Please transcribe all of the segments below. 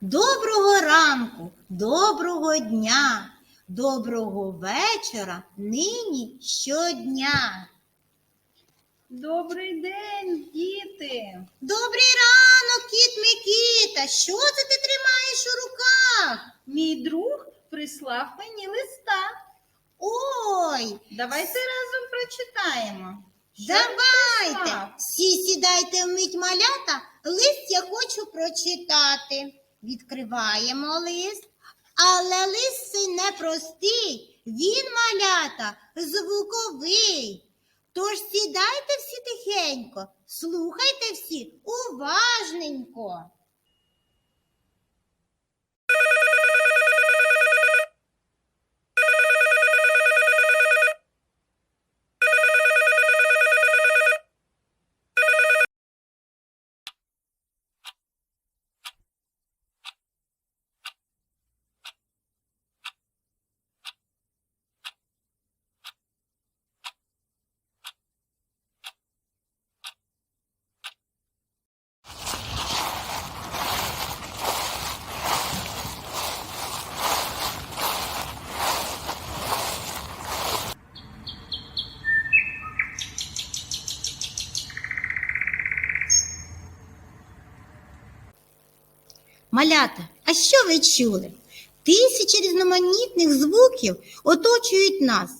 Доброго ранку, доброго дня, доброго вечора нині щодня. Добрий день, діти! Добрий ранок, кіт Микита. Що це ти тримаєш у руках? Мій друг прислав мені листа. Ой, Давайте разом прочитаємо. Що давайте. прислав? Всі сідайте вмить малята. Лист я хочу прочитати. Відкриваємо лист. Але лист не простий, він малята, звуковий. Тож сідайте всі тихенько, слухайте всі уважненько. Малята, а що ви чули? Тисячі різноманітних звуків оточують нас.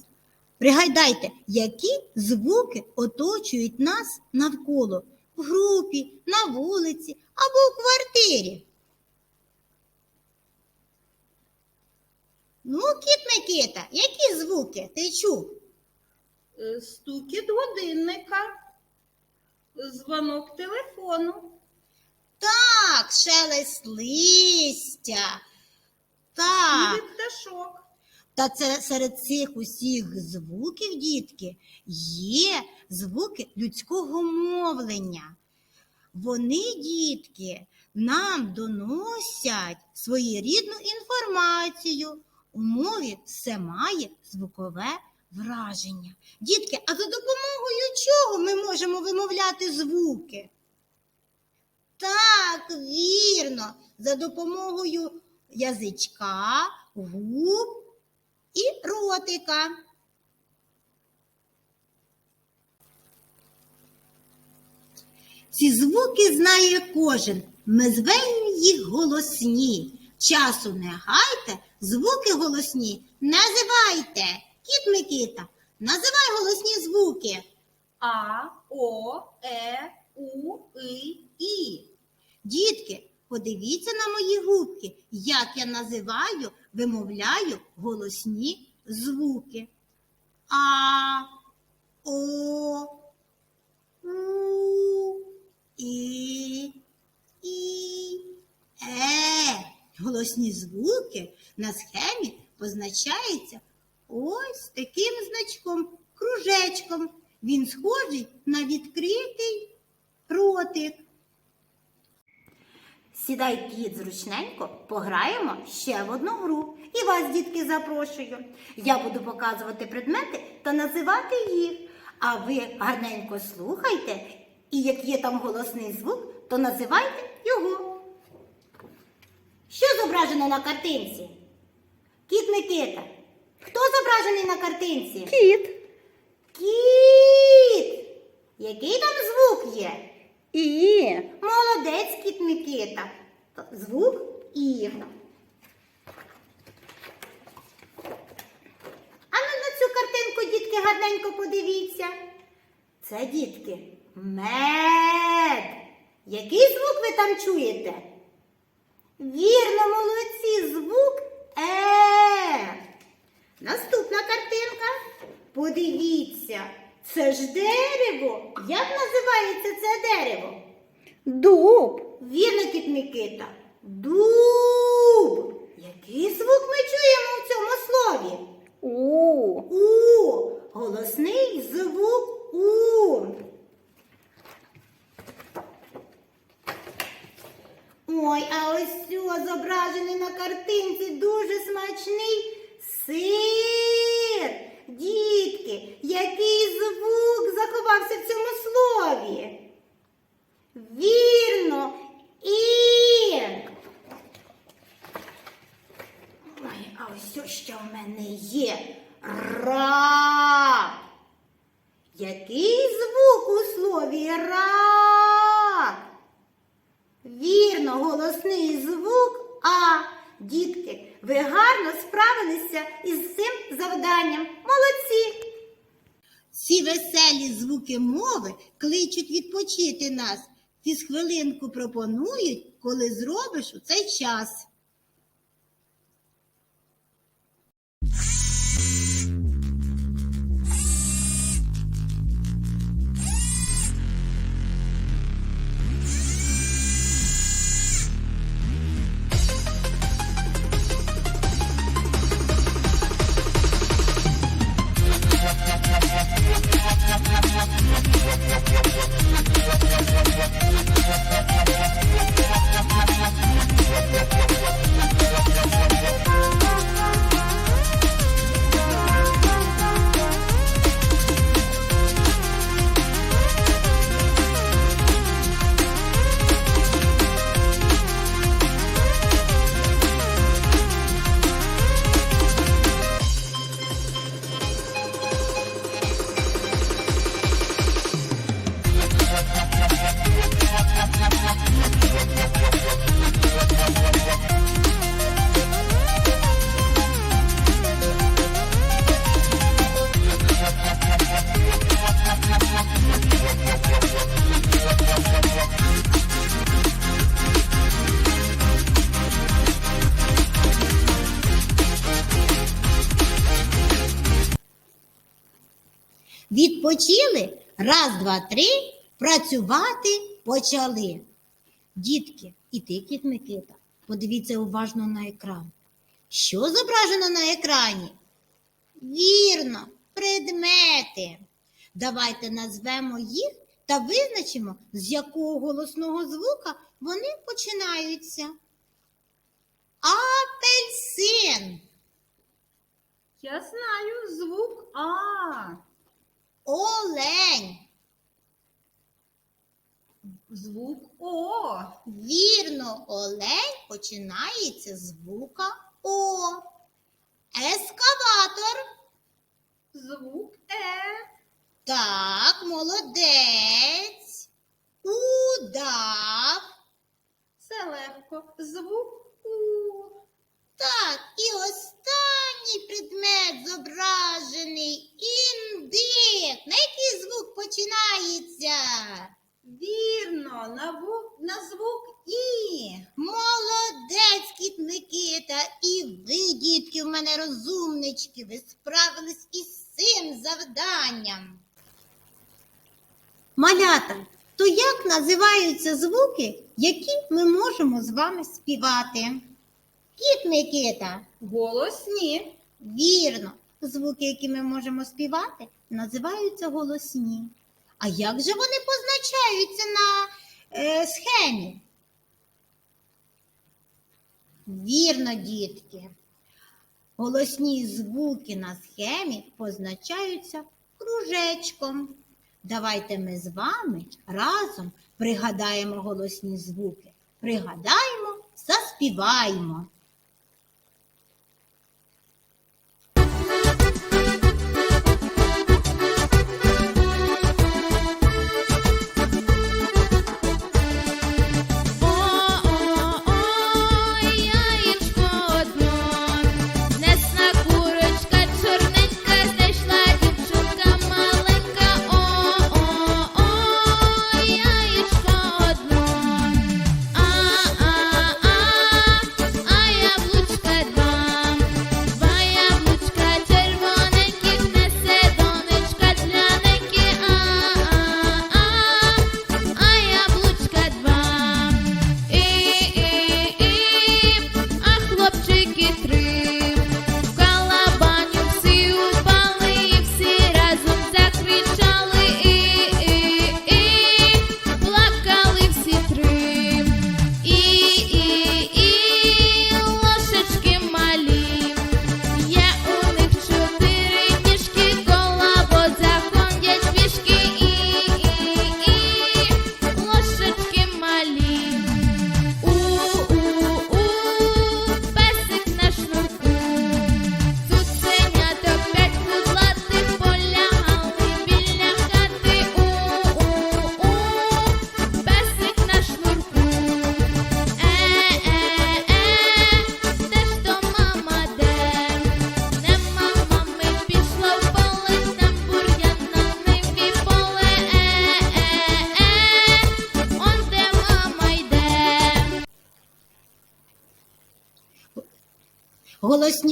Пригадайте, які звуки оточують нас навколо в групі, на вулиці або в квартирі. Ну, кіт Микита, які звуки ти чув? Е, Стукіт годинника, дзвонок телефону, Так, шелест листя. Так. співи пташок. Та це серед цих усіх звуків, дітки, є звуки людського мовлення. Вони, дітки, нам доносять своєрідну інформацію. У мові все має звукове враження. Дітки, а за допомогою чого ми можемо вимовляти звуки? Так, вірно, за допомогою язичка, губ і ротика. Ці звуки знає кожен. Ми звемо їх голосні. Часу не гайте, звуки голосні називайте. Кіт Микита, називай голосні звуки. А, О, Е, У, И, І. Дітки, подивіться на мої губки, як я називаю, вимовляю голосні звуки. А, О, У, І, І, Е. Голосні звуки на схемі позначаються ось таким значком, кружечком. Він схожий на відкритий ротик. Сідай кіт зручненько, пограємо ще в одну гру. І вас, дітки, запрошую. Я буду показувати предмети та називати їх. А ви гарненько слухайте, і як є там голосний звук, то називайте його. Що зображено на картинці? Кіт Микита. Хто зображений на картинці? Кіт. Кіт! Який там звук є? І. Молодець, кіт Микита. Звук І. А ну на цю картинку, дітки, гарненько подивіться. Це дітки мед. Який звук ви там чуєте? Вірно, молодці, звук Е. Наступна картинка. Подивіться, це ж дерево. Як називається це дерево? Дуб. Вірно, кіт Микита. Дуб. Який звук ми чуємо в цьому слові? У. У. Голосний звук У. Ой, а ось цього зображений на картинці дуже смачний сир. Дітки, який звук заховався в цьому слові? Вірно, і. Ой, А ось що в мене є. Ра. Який звук у слові ра? Вірно, голосний звук А. Дітки, ви гарно справилися із цим завданням. Молодці! Ці веселі звуки мови кличуть відпочити нас. Ті хвилинку пропонують, коли зробиш у цей час. Відпочили, раз, два, три, працювати почали. Дітки, і ти, кіт Микита, подивіться уважно на екран. Що зображено на екрані? Вірно, предмети. Давайте назвемо їх та визначимо, з якого голосного звука вони починаються. Апельсин, Я знаю звук А. олень. Звук О. Вірно, олень починається з звука О. Ескаватор. Звук Е. Так, молодець. Удав. Це легко. Звук У. Так, і останній предмет зображений індик. На який звук починається? Вірно, на, ву- на звук І. Молодець, кіт Микита, і ви, дітки, в мене розумнички, ви справились із цим завданням. Малята, то як називаються звуки, які ми можемо з вами співати? Кіт Микита, Голосні. вірно, звуки, які ми можемо співати, називаються голосні. А як же вони позначаються на е, схемі? Вірно, дітки. Голосні звуки на схемі позначаються кружечком. Давайте ми з вами разом пригадаємо голосні звуки. Пригадаємо, заспіваємо.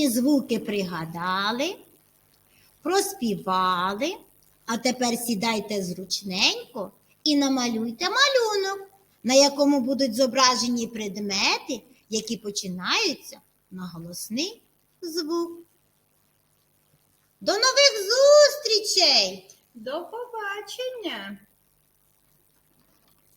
Голосні звуки пригадали, проспівали, а тепер сідайте зручненько і намалюйте малюнок, на якому будуть зображені предмети, які починаються на голосний звук. До нових зустрічей! До побачення.